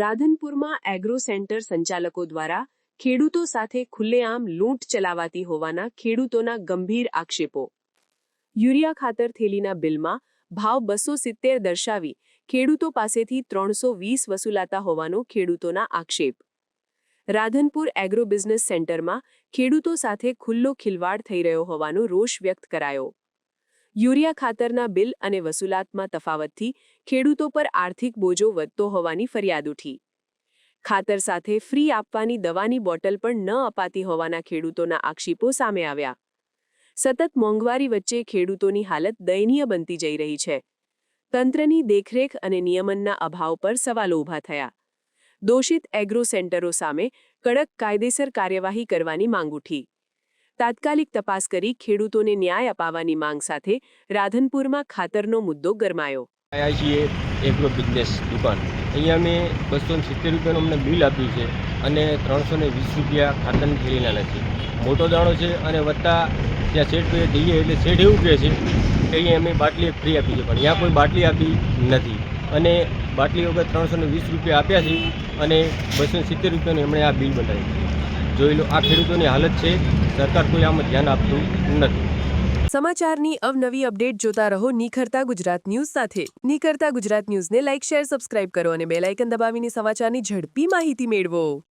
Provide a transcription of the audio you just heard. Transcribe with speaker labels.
Speaker 1: રાધનપુરમાં agro centre સંચાલકો દ્વારા ખેડૂતો સાથે ખુલ્લેઆમ લૂંટ ચલાવાતી હોવાના ખેડૂતોના ગંભીર આક્ષેપો. યુરિયા ખાતર થેલીના બિલમાં ભાવ બસો સિત્તેર દર્શાવી ખેડૂતો પાસેથી ત્રણસો વીસ વસૂલાતા હોવાનો ખેડૂતોના આક્ષેપ. રાધનપુર એગ્રો બિઝનેસ સેન્ટરમાં ખેડૂતો સાથે ખુલ્લો ખિલવાડ થઈ રહ્યો હોવાનો રોષ વ્યક્ત કરાયો. યુરિયા ખાતરના બિલ અને વસૂલાતમાં તફાવતથી ખેડૂતો પર આર્થિક બોજો વધતો હોવાની ફરિયાદ ઉઠી. ખાતર સાથે ફ્રી આપવાની દવાની બોટલ પણ ન અપાતી હોવાના ખેડૂતોના આક્ષેપો સામે આવ્યા. સતત મોંઘવારી વચ્ચે ખેડૂતોની હાલત દયનીય બનતી જઈ રહી છે. તંત્રની દેખરેખ અને નિયમનના અભાવ પર સવાલો ઊભા થયા. દોષિત એગ્રો સેન્ટરો સામે કડક કાયદેસર કાર્યવાહી કરવાની માંગ ઉઠી. તાત્કાલિક તપાસ કરી ખેડૂતોને ન્યાય અપાવવાની માંગ સાથે રાધનપુરમાં ખાતરનો મુદ્દો ગરમાયો.
Speaker 2: આવ્યા છીએ એગ્રો બિઝનેસ દુકાન. અહીંયા અમે બસો સિત્તેર રૂપિયાનું અમને બિલ આપ્યું છે અને ત્રણસો ને વીસ રૂપિયા ખાતરની થેલીના નથી મોટો દાણો છે અને વત્તા ત્યાં શેઠ જઈએ એટલે શેઠ એવું કહે છે કે અહીંયા અમે બાટલી ફ્રી આપી છે, પણ અહીંયા કોઈ બાટલી આપી નથી. અને બાટલી વગર ત્રણસો ને વીસ રૂપિયા આપ્યા છે અને બસો સિત્તેર રૂપિયાનું એમણે આ બિલ બનાવ્યું છે. જોઈ લો, આ ખેડૂતોની હાલત છે. સરકાર કોઈ આમાં ધ્યાન આપતું નથી.
Speaker 1: સમાચારની અવનવી અપડેટ જોતા રહો નિખરતા ગુજરાત ન્યૂઝ સાથે. નિખરતા ગુજરાત ન્યૂઝને લાઇક, શેર, સબસ્ક્રાઇબ કરો અને બેલ આઇકન દબાવીને સમાચારની ઝડપી માહિતી મેળવો.